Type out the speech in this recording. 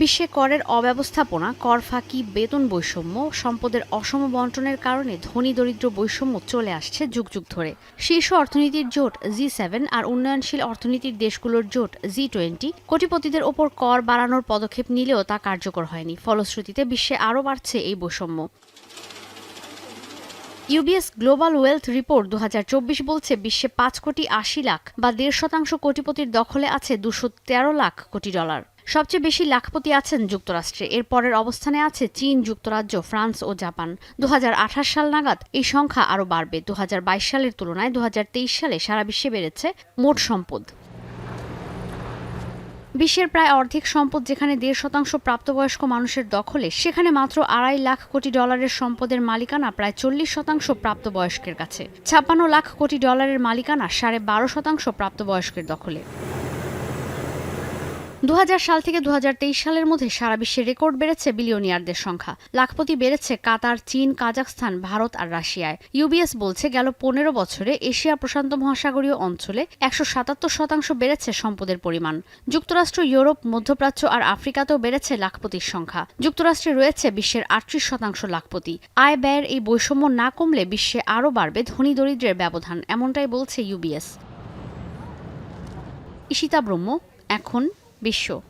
বিশ্বে করের অব্যবস্থাপনা, কর ফাঁকি, বেতন বৈষম্য, সম্পদের অসম বন্টনের কারণে ধনী দরিদ্র বৈষম্য চলে আসছে যুগ যুগ ধরে। শীর্ষ অর্থনীতির জোট জি সেভেন আর উন্নয়নশীল অর্থনীতির দেশগুলোর জোট জি টোয়েন্টি কোটিপতিদের ওপর কর বাড়ানোর পদক্ষেপ নিলেও তা কার্যকর হয়নি। ফলশ্রুতিতে বিশ্বে আরও বাড়ছে এই বৈষম্য। ইউবিএস গ্লোবাল ওয়েলথ রিপোর্ট দু হাজার চব্বিশ বলছে, বিশ্বে পাঁচ কোটি আশি লাখ বা দেড় শতাংশ কোটিপতির দখলে আছে দুশো লাখ কোটি ডলার। সবচেয়ে বেশি লাখপতি আছেন যুক্তরাষ্ট্রে। এর পরের অবস্থানে আছে চীন, যুক্তরাজ্য, ফ্রান্স ও জাপান। দুহাজার আঠাশ সাল নাগাদ এই সংখ্যা আরও বাড়বে। দুহাজার বাইশ সালের তুলনায় দুহাজার তেইশ সালে সারা বিশ্বে বেড়েছে মোট সম্পদ। বিশ্বের প্রায় অর্ধেক সম্পদ যেখানে দেড় শতাংশ প্রাপ্তবয়স্ক মানুষের দখলে, সেখানে মাত্র আড়াই লাখ কোটি ডলারের সম্পদের মালিকানা প্রায় চল্লিশ শতাংশ প্রাপ্তবয়স্কের কাছে। ছাপ্পান্ন লাখ কোটি ডলারের মালিকানা সাড়ে বারো শতাংশ প্রাপ্তবয়স্কের দখলে। দু হাজার সাল থেকে দু হাজার তেইশ সালের মধ্যে সারা বিশ্বে রেকর্ড বেড়েছে বিলিয়নিয়ারদের সংখ্যা। লাখপতি বেড়েছে কাতার, চীন কাজাকস্তান ভারত আর রাশিয়ায়। ইউবিএস বলছে গেল পনেরো বছরে এশিয়া প্রশান্ত মহাসাগরীয় অঞ্চলে একশো সাতাত্তর শতাংশ বেড়েছে সম্পদের পরিমাণ। যুক্তরাষ্ট্র, ইউরোপ, মধ্যপ্রাচ্য আর আফ্রিকাতেও বেড়েছে লাখপতির সংখ্যা। যুক্তরাষ্ট্রে রয়েছে বিশ্বের আটত্রিশ শতাংশ লাখপতি। আয় ব্যয়ের এই বৈষম্য না কমলে বিশ্বে আরও বাড়বে ধনী দরিদ্রের ব্যবধান, এমনটাই বলছে ইউবিএস ইশিতা ব্রহ্ম, এখন বিশ্ব।